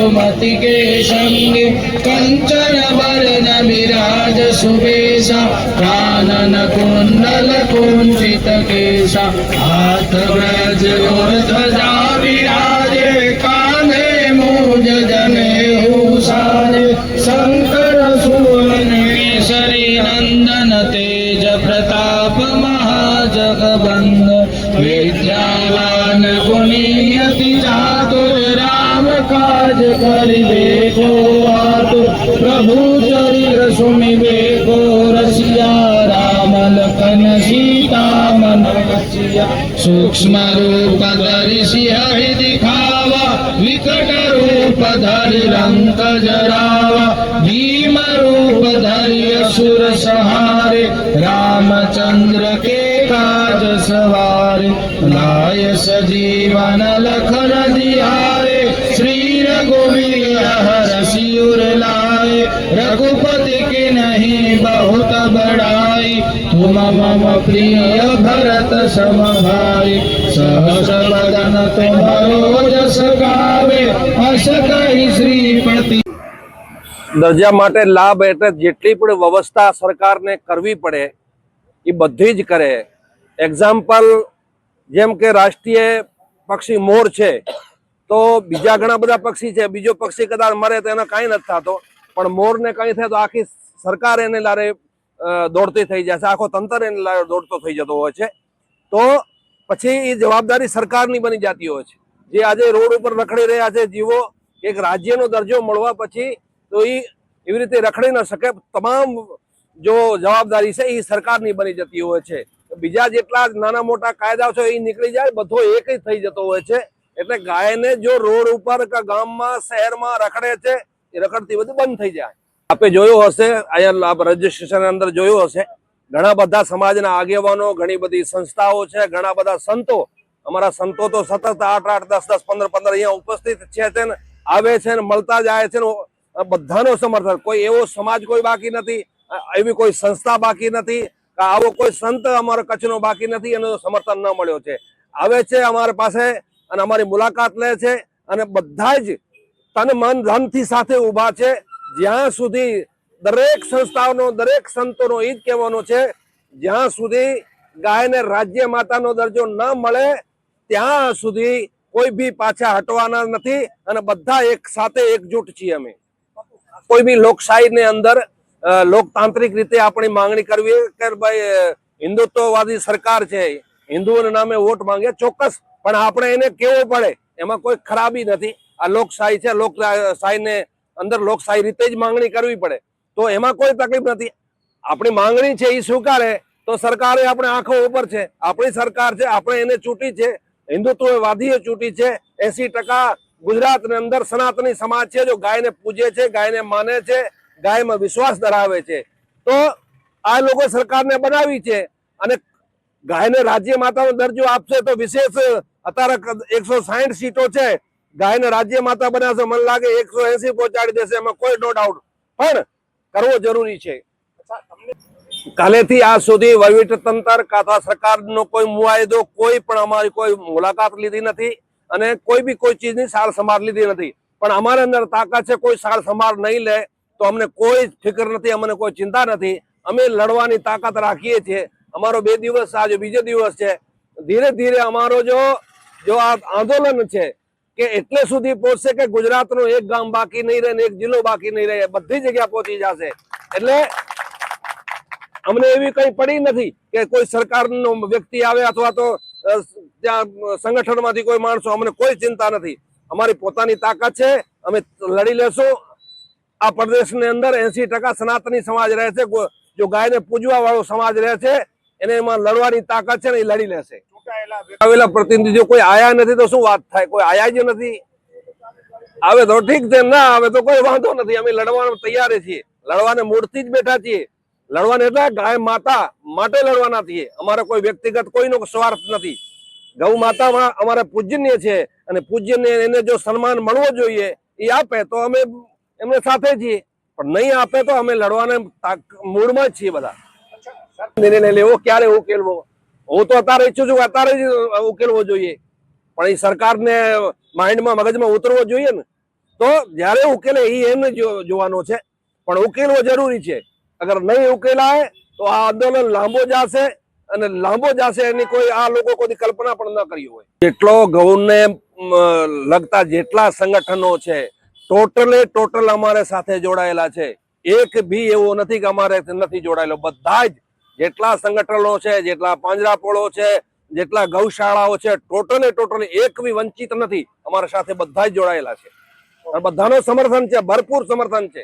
सुमति के संग कंचन वरण विराज सुबेसा कानन कुंडल कुंचित केसा हाथ ब्रज और ध्वजा विराजे कान्हे मूज जने साजे शंकर सुवन केसरी नंदन तेज प्रताप महाजगबंद विद्यावान गुणियति चातुर કાજ કરીબેકો આપ પ્રભુ ચરિત્ર સુનિબેકો રસિયા રામ લખન સીતા મન સૂક્ષ્મ રૂપ ધરી સિંહ દિખાવા. વિકટ રૂપ ધરી રંક જરાવા. ભીમ રૂપ ધરી અસુર સહારે. રામચંદ્ર કે કાજ સવારે. લાય સજીવન લખન દિયા. रघुपति के नहीं बहुत बड़ाई तुम मम प्रिय भरत सम भाई सहस बदन तुम्हारो जस गावे हस कहि श्रीपति દરજ્યા માટે લાભ એટલે જેટલી પણ વ્યવસ્થા સરકારને કરવી પડે એ બધી જ કરે એક્ઝામ્પલ જેમ કે રાષ્ટ્રીય પક્ષી મોર છે તો બીજા ઘણા બધા પક્ષી છે બીજો પક્ષી કદાચ મરે તો એને કાંઈ નથી થતો પણ મોરને કંઈ થાય તો આખી સરકાર એને લારે દોડતી થઈ છે. આખો તંત્ર એને લારે દોડતો થઈ જતો હોય છે. તો પછી એ જવાબદારી સરકારની બની જતી હોય છે. જે આજે રોડ ઉપર રખડી રહ્યા છે જીવો, એક રાજ્યનો દરજ્જો મળવા પછી તો એ એવી રીતે રખડી ન શકે. તમામ જો જવાબદારી છે એ સરકારની બની જતી હોય છે. બીજા જેટલા નાના મોટા કાયદા છે એ નીકળી જાય, બધો એક જ થઈ જતો હોય છે. એટલે ગાયને જો રોડ ઉપર કે ગામમાં, શહેરમાં રખડે છે એ રખડતી બધું બંધ થઈ જાય. આપે જોયું હશે અહીંયા રજીસ્ટ્રેશન અંદર જોયું હશે. ઘણા બધા સમાજના આગેવાનો, ઘણી બધી સંસ્થાઓ છે, ઘણા બધા સંતો, અમારા સંતો તો સતત આઠ આઠ, દસ દસ, પંદર પંદર અહીંયા ઉપસ્થિત છે ને, આવે છે ને, મળતા જાય છે બધાનો સમર્થન. કોઈ એવો સમાજ કોઈ બાકી નથી એવી કોઈ સંસ્થા બાકી નથી આવો કોઈ સંત અમારો કચ્છનો બાકી નથી, એનો સમર્થન ન મળ્યો છે. આવે છે અમારી પાસે અને અમારી મુલાકાત લે છે અને બધા જ તન મન ધનથી સાથે ઊભા છે. જ્યાં સુધી દરેક સંસ્થાઓનો દરેક સંતોનો એ જ કહેવાનો છે, જ્યાં સુધી ગાયને રાજ્ય માતાનો દરજ્જો ન મળે, ત્યાં સુધી કોઈ બી પાછા હટવાના નથી અને બધા એક સાથે એકજૂટ છીએ અમે. કોઈ બી લોકશાહીની અંદર લોકતાંત્રિક રીતે આપણી માંગણી કરવી કે ભાઈ હિન્દુત્વવાદી સરકાર છે, હિન્દુઓના નામે વોટ માંગે ચોક્કસ, પણ આપણે એને કેવો પડે, એમાં કોઈ ખરાબી નથી. આ લોકશાહી છે, લોકશાહીને અંદર લોકશાહી રીતે જ માંગણી કરવી પડે. તો એમાં કોઈ તકલીફ નથી. આપણી માંગણી છે એ સ્વીકારે તો સરકારે આપણે આંખો ઉપર છે. આપણી સરકાર છે, આપણે એને ચૂંટી છે. હિન્દુત્વવાદીઓ ચૂંટી છે. એસી ટકા ગુજરાતની અંદર સનાતની સમાજ છે, જો ગાયને પૂજે છે, ગાયને માને છે, ગાયમાં વિશ્વાસ ધરાવે છે. તો આ લોકો સરકારને બનાવી છે અને ગાયને રાજ્ય માતાનો દરજ્જો આપશે તો વિશેષ, અત્યારે એકસો સાહીઠ સીટો છે. ગાયને રાજ્ય માતા બનાવશે મને લાગે એકસો એસી પહોંચાડી દેશે. એમાં કોઈ નો ડાઉટ પણ કરવો જરૂરી છે. કાલેથી આજ સુધી વહીવટ તંત્ર, કાથા સરકારનો કોઈ મુઆયદો કોઈ પણ અમારી કોઈ મુલાકાત લીધી નથી અને કોઈ બી કોઈ ચીજની સાર સંભાળ લીધી નથી. પણ અમારે અંદર તાકાત છે, કોઈ સાર સંભાળ નહીં લે, તો અમને કોઈ ફિકર નથી, અમને કોઈ ચિંતા નથી. અમે લડવાની તાકાત રાખીએ છીએ. અમારો બે દિવસ, આજે બીજો દિવસ છે. ધીરે ધીરે અમારો જો જો આ આંદોલન છે કે એટલે સુધી પહોંચશે કે ગુજરાતનું એક ગામ બાકી નહીં રહે ને એક જિલ્લો બાકી નહીં રહે બધી જગ્યા પહોંચી જશે. એટલે અમને એવી કઈ પડી નથી કે કોઈ સરકારનો વ્યક્તિ આવે અથવા તો ત્યાં સંગઠનમાંથી કોઈ માણસો, અમને કોઈ ચિંતા નથી. અમારી પોતાની તાકાત છે, અમે લડી લેશું. આ પ્રદેશની અંદર એસી ટકા સનાતની સમાજ રહે છે જો ગાયને પૂજવા વાળો સમાજ રહે છે, એને એમાં લડવાની તાકાત છે ને એ લડી લેશે. આવેલા પ્રતિનિધિઓ કોઈ આયા નથી તો શું વાત થાય? કોઈ આયા જ નથી. આવે તો ઠીક છે ના આવે તો કોઈ વાંધો નથી. અમે લડવા તૈયાર છીએ. લડવાને મૂળથી જ બેઠા છીએ. લડવાને એટલે ગાય માતા માટે લડવાના છીએ. અમારે કોઈ વ્યક્તિગત કોઈનો સ્વાર્થ નથી. ગૌ માતામાં અમારે પૂજનીય છે અને પૂજ્યને એને જો સન્માન મળવો જોઈએ એ આપે તો અમે એમને સાથે છીએ. પણ નહીં આપે તો અમે લડવાને મૂળમાં જ છીએ બધા. નિર્ણય લેવો ક્યારે ઉકેલવો? હું તો અત્યારે ઈચ્છું છું કે અત્યારે જ ઉકેલવો જોઈએ. પણ એ સરકારને માઇન્ડમાં, મગજમાં ઉતરવો જોઈએ ને. તો જ્યારે ઉકેલે એ એમને જોવાનો છે. પણ ઉકેલવો જરૂરી છે. અગર નહીં ઉકેલાય, તો આ આંદોલન લાંબો જશે અને લાંબો જશે એની કોઈ આ લોકો કોઈ કલ્પના પણ ન કરી હોય. જેટલો ઘઉંને લગતા જેટલા સંગઠનો છે, ટોટલે ટોટલ અમારે સાથે જોડાયેલા છે. એક બી એવો નથી કે અમારે નથી જોડાયેલો. બધા જ જેટલા સંગઠનો છે, જેટલા પાંજરાપોળો છે, જેટલા ગૌશાળાઓ છે, ટોટલે ટોટલ એક બી વંચિત નથી. અમારા સાથે બધા જ જોડાયેલા છે. બધાનો સમર્થન છે, ભરપૂર સમર્થન છે.